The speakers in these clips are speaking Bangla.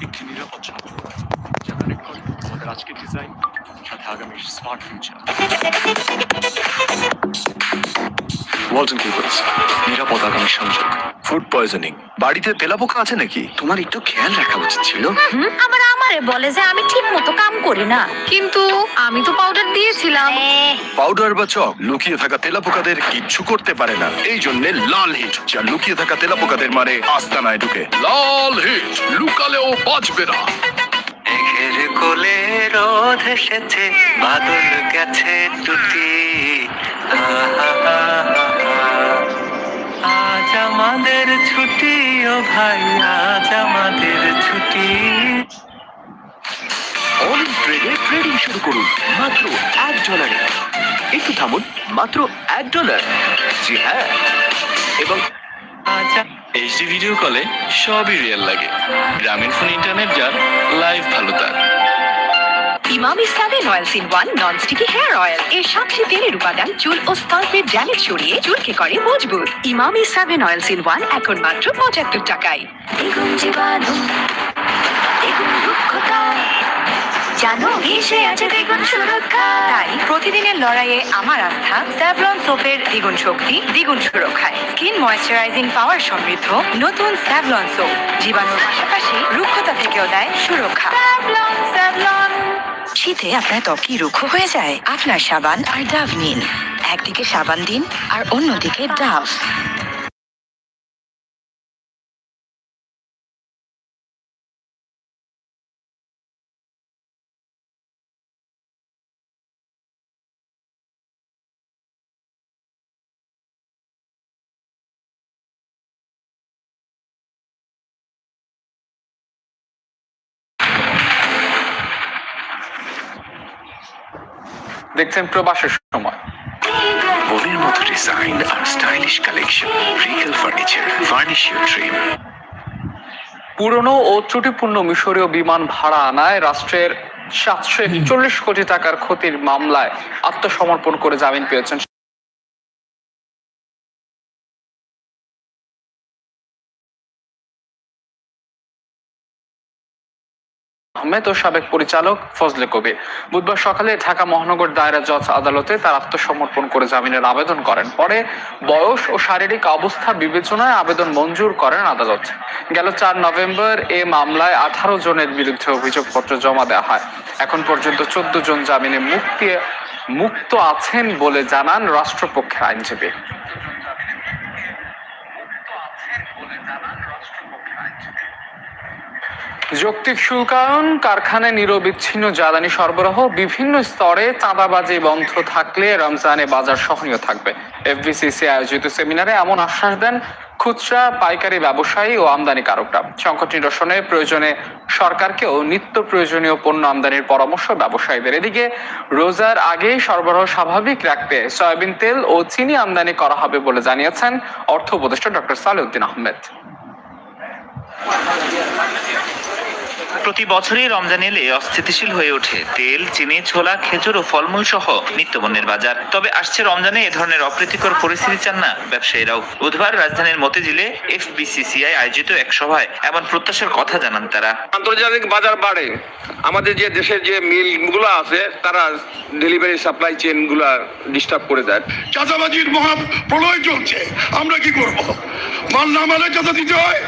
একটি নিরাপদ সংযোগ যা কানেক্ট করে আমাদের আজকের ডিজাইন সাথে আগামীর স্মার্ট ফিউচার ওয়ালটন কেবলস নিরাপদ আগামী সংযোগ ফুড পয়জনিং বাড়িতে তেলাপোকা আছে নাকি তোমার একটু খেয়াল রাখা উচিত ছিল হুম, আমারে বলে যে আমি ঠিক মতো কাম করি না। কিন্তু আমি তো পাউডার দিয়েছিলাম। পাউডার বা চক লুকিয়ে থাকা তেলাপোকাদের কিচ্ছু করতে পারে না। এই জন্য লাল হিট যা লুকিয়ে থাকা তেলাপোকাদের মারে আস্তানায় ঢুকে। লাল হিট লুকালেও বাঁচবে না। মেঘের কোলে রোদ এসেছে বাদল গেছে টুটি আজ আমাদের ছুটি ও ভাই আজ আমাদের ছুটি। ট্রেডে ট্রেডিং শুরু করুন। মাত্র এক ডলারে একটু থামুন মাত্র এক ডলার জি হ্যাঁ। এবং এইচডি ভিডিও কলে সবই রিয়েল লাগে। গ্রামীণ ফোন ইন্টারনেট যার লাইভ ভালো তার Emami seven oils in one non sticky hair oil এর সাতটি তেলের উপাদান চুল ও স্কাল্পের ড্যামেজ সরিয়ে চুলকে করে মজবুত। Emami seven oils in one এখন মাত্র পঁচাত্তর টাকায়। দ্বিগুণ জীবাণু দ্বিগুণ রুক্ষতা জানো? ঘেসে আছে দ্বিগুণ সুরক্ষা। তাই প্রতিদিনের লড়াইয়ে আমার আস্থা স্যাভলন সোপের দ্বিগুণ শক্তি দ্বিগুণ সুরক্ষায়। স্কিন ময়শ্চারাইজিং পাওয়ার সমৃদ্ধ নতুন স্যাভলন সোপ। জীবাণুর পাশাপাশি রুক্ষতা থেকেও দেয় সুরক্ষা। শীতে আপনার ত্বক কি রুক্ষ হয়ে যায়? আপনার সাবান আর ডাভ নিন। একদিকে সাবান দিন আর অন্যদিকে ডাভ। দেখছেন প্রবাসের সময়। মনের মতো design R stylish collection Regal furniture furnish your dream পুরনো ও ত্রুটিপূর্ণ মিশরীয় বিমান ভাড়া আনায় রাষ্ট্রের সাতশো একচল্লিশ কোটি টাকার ক্ষতির মামলায় আত্মসমর্পণ করে জামিন পেয়েছেন আহমেদ ও সাবেক পরিচালক ফজলে কবির। বুধবার সকালে ঢাকা মহানগর দায়রা জজ আদালতে তার আত্মসমর্পণ করে জামিনের আবেদন করেন। পরে বয়স ও শারীরিক অবস্থা বিবেচনায় আবেদন মঞ্জুর করেন আদালত। গেল চার নভেম্বর এ মামলায় আঠারো জনের বিরুদ্ধে অভিযোগপত্র জমা দেওয়া হয়। এখন পর্যন্ত চোদ্দ জন জামিনে মুক্তি মুক্ত আছেন বলে জানান রাষ্ট্রপক্ষের আইনজীবী। যৌক্তিক শুল্কায়ন, কারখানায় নিরবিচ্ছিন্ন জ্বালানি সরবরাহ, বিভিন্ন স্তরে চাঁদাবাজি বন্ধ থাকলে রমজানে বাজার সহনীয় থাকবে। এফবিসিসি আয়োজিত সেমিনারে এমন আশ্বাস দেন খুচরা, পাইকারি ব্যবসায়ী ও আমদানি আমদানিকারকরা। সংকট নিরসনে প্রয়োজনে সরকারকেও নিত্য প্রয়োজনীয় পণ্য আমদানির পরামর্শ ব্যবসায়ীদের। এদিকে রোজার আগেই সরবরাহ স্বাভাবিক রাখতে সয়াবিন তেল ও চিনি আমদানি করা হবে বলে জানিয়েছেন অর্থ উপদেষ্টা ডক্টর সালেউদ্দিন আহমেদ। প্রতি বছরই রমজান এলে অস্থিতিশীল হয়ে ওঠে। তেল চিনি ছোলা খেজুর ও ফলমূল সহ নিত্যপণ্যের বাজার। তবে আসছে রমজানে এ ধরনের অপ্রীতিকর পরিস্থিতি চান না ব্যবসায়ীরাও। বুধবার রাজধানীর মতিঝিলে এফবিসিসিআই আয়োজিত এক সভায় এমন প্রত্যাশার কথা জানান তারা। আন্তর্জাতিক বাজার বাড়ে। আমাদের যে দেশের যে মিলগুলো আছে তারা ডেলিভারি সাপ্লাই চেনগুলা ডিস্টার্ব করে দেয়। চাঁদাবাজির মহা প্রলয় চলছে। আমরা কি করব? মাল নামালে যত দিতে হয়?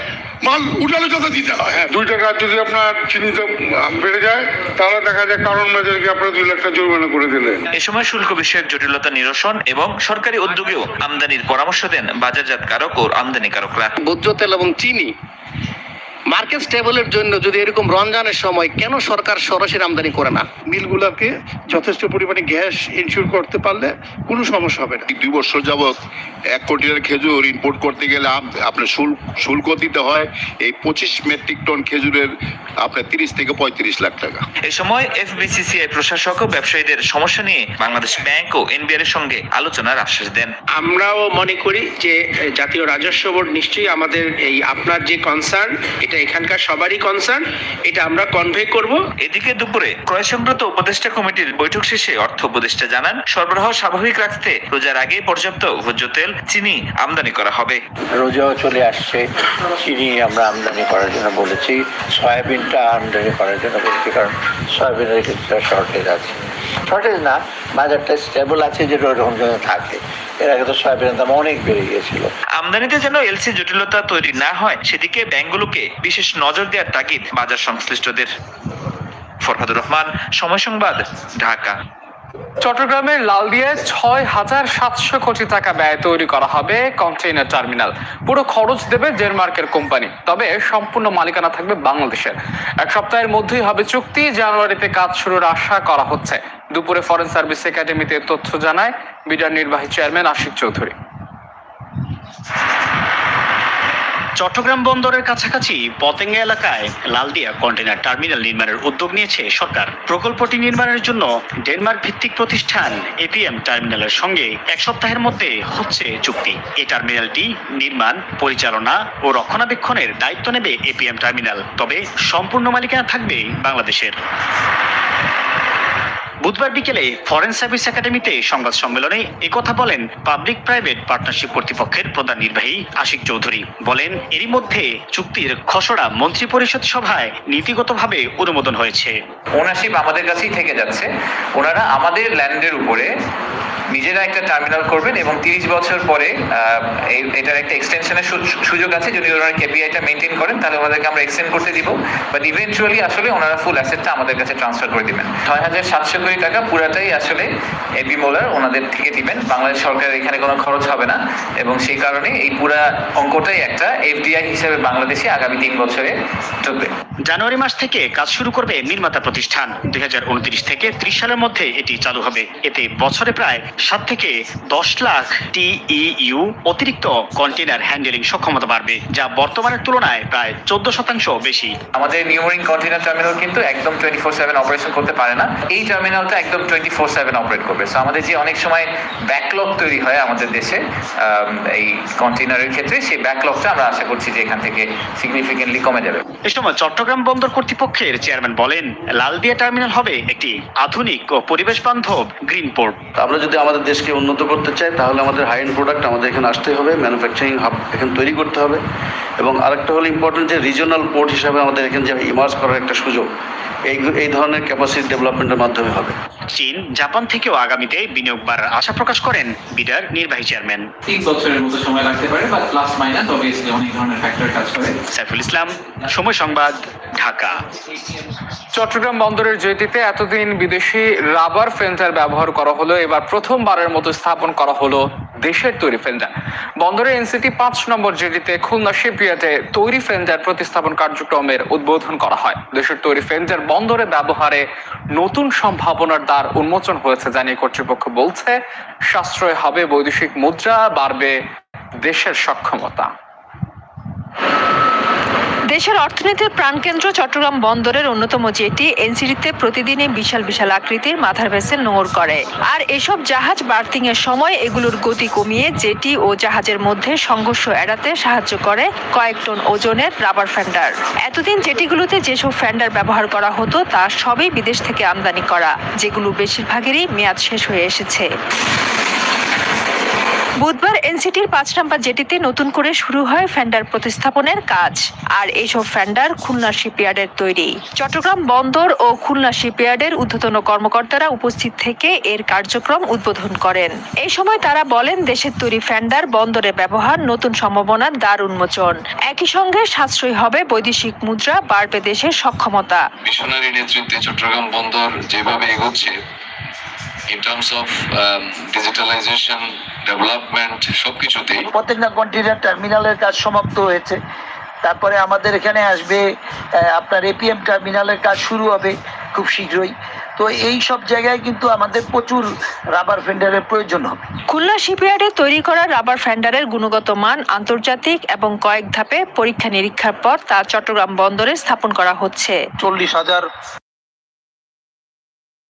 মাল উঠালে যত দিতে হয়। দুই টাকা যদি আপনার চিনিতে বেড়ে যায় তাহলে দেখা যায় কারণ বাজারকে আপনার দুই লাখ টাকা জরিমানা করে দিলেন। এ সময় শুল্ক বিষয়ক জটিলতা নিরসন এবং সরকারি উদ্যোগেও আমদানির পরামর্শ দেন বাজারজাতকারক ও আমদানিকারকরা। ভোজ্য তেল এবং চিনি মার্কেট স্টেবলের জন্য যদি এরকম রমজানের সময় কেন সরকার সরাসরি আমদানি করে না? মিলগুলোকে যথেষ্ট পরিমাণে গ্যাস ইনশিওর করতে পারলে কোনো সমস্যা হবে না। দুই বছর যাবৎ এক কোটির খেজুর ইম্পোর্ট করতে গেলে আপ- আপনার শুল্ক শুল্ক দিতে হয়। এই পঁচিশ মেট্রিক টন খেজুরের আপনার তিরিশ থেকে পঁয়ত্রিশ লাখ টাকা। এ সময় এফবিসিসিআই প্রশাসক ও ব্যবসায়ীদের সমস্যা নিয়ে বাংলাদেশ ব্যাংক ও এনবিআর এর সঙ্গে আলোচনার আশ্বাস দেন। আমরাও মনে করি যে জাতীয় রাজস্ব বোর্ড নিশ্চয়ই আমাদের এই আপনার যে কনসার্ন এটা এখানকার সবারই কনসার্ন এটা আমরা কনভে করব। এদিকে দুপুরে ক্রয় সংক্রান্ত উপদেষ্টা কমিটির বৈঠক শেষে অর্থ উপদেষ্টা জানান সরবরাহ স্বাভাবিক রাখতে রোজার আগে পর্যাপ্ত ভোজ্য তেল চিনি আমদানি করা হবে। রোজাও চলে আসছে চিনি আমরা আমদানি করার জন্য বলেছি সয়াবিনটা আমদানি করার জন্য বলেছি কারণ সয়াবিনের কিছুটা শর্টেজ আছে। শর্টেজ না বাজারটা স্টেবল আছে যে ওরকম থাকে। এর আগে তো সয়াবিনের দাম অনেক বেড়ে গিয়েছিল। আমদানিতে যেন এলসি জটিলতা তৈরি না হয় সেদিকে ব্যাংকগুলোকে বিশেষ নজর দেওয়ার তাগিদ বাজার সংশ্লিষ্টদের। ফরহাদুর রহমান সময় সংবাদ ঢাকা। চট্টগ্রামের লালদিয়ায় ছয় হাজার সাতশো কোটি টাকা ব্যয় তৈরি করা হবে কন্টেইনার টার্মিনাল। পুরো খরচ দেবে ডেনমার্কের কোম্পানি তবে সম্পূর্ণ মালিকানা থাকবে বাংলাদেশের। এক সপ্তাহের মধ্যেই হবে চুক্তি জানুয়ারিতে কাজ শুরুর আশা করা হচ্ছে। দুপুরে ফরেন সার্ভিস একাডেমিতে তথ্য জানায় বিডার নির্বাহী চেয়ারম্যান আশিক চৌধুরী। চট্টগ্রাম বন্দরের কাছাকাছি পতেঙ্গা এলাকায় লালদিয়া কন্টেনার টার্মিনাল নির্মাণের উদ্যোগ নিয়েছে সরকার। প্রকল্পটি নির্মাণের জন্য ডেনমার্ক ভিত্তিক প্রতিষ্ঠান এপিএম টার্মিনালের সঙ্গে এক সপ্তাহের মধ্যে হচ্ছে চুক্তি। এই টার্মিনালটি নির্মাণ, পরিচালনা ও রক্ষণাবেক্ষণের দায়িত্ব নেবে এপিএম টার্মিনাল, তবে সম্পূর্ণ মালিকানা থাকবে বাংলাদেশের। বুধবার বিকেলে ফরেন সার্ভিস একাডেমিতে সংবাদ সম্মেলনে একথা বলেন পাবলিক প্রাইভেট পার্টনারশিপ কর্তৃপক্ষের প্রধান নির্বাহী আশিক চৌধুরী। বলেন, এরই মধ্যে চুক্তির খসড়া মন্ত্রী পরিষদ সভায় নীতিগতভাবে অনুমোদন হয়েছে। ওনারশিপ আমাদের কাছেই থেকে যাচ্ছে। ওনারা আমাদের ল্যান্ডের উপরে নিজেরা একটা টার্মিনাল করবেন এবং তিরিশ বছর পরে এটার একটা এক্সটেনশনের সুযোগ আছে। যদি ওনারা কেপিআইটা মেনটেন করেন, তাহলে ওনাদেরকে আমরা এক্সটেন্ড করতে দিব। বাট ইভেনচুয়ালি আসলে ওনারা ফুল অ্যাসেটটা আমাদের কাছে ট্রান্সফার করে দিবেন। ছয় হাজার সাতশো কোটি টাকা পুরাটাই আসলে এবি মোলার ওনাদের থেকে দিবেন। বাংলাদেশ সরকারের এখানে কোনো খরচ হবে না। এবং সেই কারণে এই পুরা অঙ্কটাই একটা এফডিআই হিসেবে বাংলাদেশে আগামী তিন বছরে ঢুকবে। জানুয়ারি মাস থেকে কাজ শুরু করবে নির্মাতা প্রতিষ্ঠান। দুই হাজার উনত্রিশ থেকে ত্রিশ সালের মধ্যে এটি চালু হবে। এতে বছরে প্রায় সাত থেকে দশ লাখ টিইইউ অতিরিক্ত কন্টেনার হ্যান্ডেলিং সক্ষমতা বাড়বে যা বর্তমানের তুলনায় প্রায় চোদ্দ শতাংশ বেশি। আমাদের নিউমোরিং কন্টেনার টার্মিনাল কিন্তু একদম টোয়েন্টি ফোর সেভেন অপারেশন করতে পারে না। এই টার্মিনালটা একদম টোয়েন্টি ফোর সেভেন অপারেট করবে। সো আমাদের যে অনেক সময় ব্যাকলগ তৈরি হয় আমাদের দেশে এই কন্টেনারের ক্ষেত্রে সেই ব্যাকলগটা আমরা আশা করছি যে এখান থেকে সিগনিফিকেন্টলি কমে যাবে। এ সময় চট্টগ্রাম বন্দর কর্তৃপক্ষের চেয়ারম্যান বলেন লালদিয়া টার্মিনাল হবে একটি আধুনিক ও পরিবেশ বান্ধব গ্রিন পোর্ট। আমরা যদি আমাদের দেশকে উন্নত করতে চাই তাহলে আমাদের হাই এন্ড প্রোডাক্ট আমাদের এখানে আসতে হবে ম্যানুফ্যাকচারিং হাব এখানে তৈরি করতে হবে। এবং আরেকটা হলো ইম্পর্টেন্ট যে রিজনাল পোর্ট হিসাবে আমাদের এখানে যে ইমার্জ করার একটা সুযোগ এই এই ধরনের ক্যাপাসিটি ডেভেলপমেন্টের মাধ্যমে হবে। চীন জাপান থেকেও আগামীতে বিনিয়োগ বাড়ার আশা প্রকাশ করেন বিডার নির্বাহী চেয়ারম্যান। তিন বছরের মতো সময় লাগতে পারে বা প্লাস মাইনাস অবভিয়াসলি অনেক ধরনের ফ্যাক্টর কাজ করে। সাইফুল ইসলাম সময় সংবাদ। ঢাকা। চট্টগ্রাম বন্দরের জেটিতে এতদিন বিদেশি রাবার ফেন্টার ব্যবহার করা হলো, এবার প্রথমবারের মতো স্থাপন করা হলো দেশের তৈরি ফেন্টার বন্দরের এনসিটি পাঁচ নম্বর জেটিতে খুলনা শিপইয়ার্ডে তৈরি ফেন্টার প্রতিস্থাপন কার্যক্রমের উদ্বোধন করা হয়। দেশের তৈরি ফেন্টার বন্দরে ব্যবহারে নতুন সম্ভাবনার দ্বার উন্মোচন হয়েছে জানিয়ে কর্তৃপক্ষ বলছে, সাশ্রয় হবে বৈদেশিক মুদ্রা, বাড়বে দেশের সক্ষমতা। দেশের অর্থনীতির প্রাণকেন্দ্র চট্টগ্রাম বন্দরের অন্যতম জেটি এনসিডিতে প্রতিদিনই বিশাল বিশাল আকৃতির মাথার ভেসেল নোঙর করে। আর এসব জাহাজ বার্থিং এর সময় এগুলোর গতি কমিয়ে জেটি ও জাহাজের মধ্যে সংঘর্ষ এড়াতে সাহায্য করে কয়েক টন ওজনের রাবার ফ্যান্ডার। এতদিন জেটিগুলোতে যেসব ফ্যান্ডার ব্যবহার করা হতো, তা সবই বিদেশ থেকে আমদানি করা, যেগুলো বেশিরভাগেরই মেয়াদ শেষ হয়ে এসেছে। বুধবার এনসিটির পাঁচ নম্বর জেটিতে নতুন করে শুরু হয় ফ্যান্ডার প্রতিস্থাপনের কাজ। আর এইসব ফ্যান্ডার খুলনা শিপইয়ার্ডের তৈরি। চট্টগ্রাম বন্দর ও খুলনা শিপইয়ার্ডের ঊর্ধ্বতন কর্মকর্তারা উপস্থিত থেকে এর কার্যক্রম উদ্বোধন করেন। এই সময় তারা বলেন, দেশের তৈরি ফ্যান্ডার বন্দরে ব্যবহার নতুন সম্ভাবনার দ্বার উন্মোচন একই সঙ্গে সাশ্রয়ী হবে বৈদেশিক মুদ্রা, বাড়বে দেশের সক্ষমতা। মিশনারি নেতৃত্বে চট্টগ্রাম বন্দর যেভাবে এগোচ্ছে ডেভেলপমেন্ট সবকিছুতেই। প্রত্যেকটা কন্টেনার টার্মিনালের কাজ সমাপ্ত হয়েছে। তারপরে আমাদের এখানে আসবে আপনার এপিএম টার্মিনালের কাজ শুরু হবে খুব শীঘ্রই। তো এই সব জায়গায় কিন্তু আমাদের প্রচুর রাবার ফেন্ডারের প্রয়োজন হবে। খুলনা শিপইয়ার্ডে তৈরি করা রাবার ফ্যান্ডারের গুণগত মান আন্তর্জাতিক এবং কয়েক ধাপে পরীক্ষা নিরীক্ষার পর তা চট্টগ্রাম বন্দরে স্থাপন করা হচ্ছে। চল্লিশ হাজার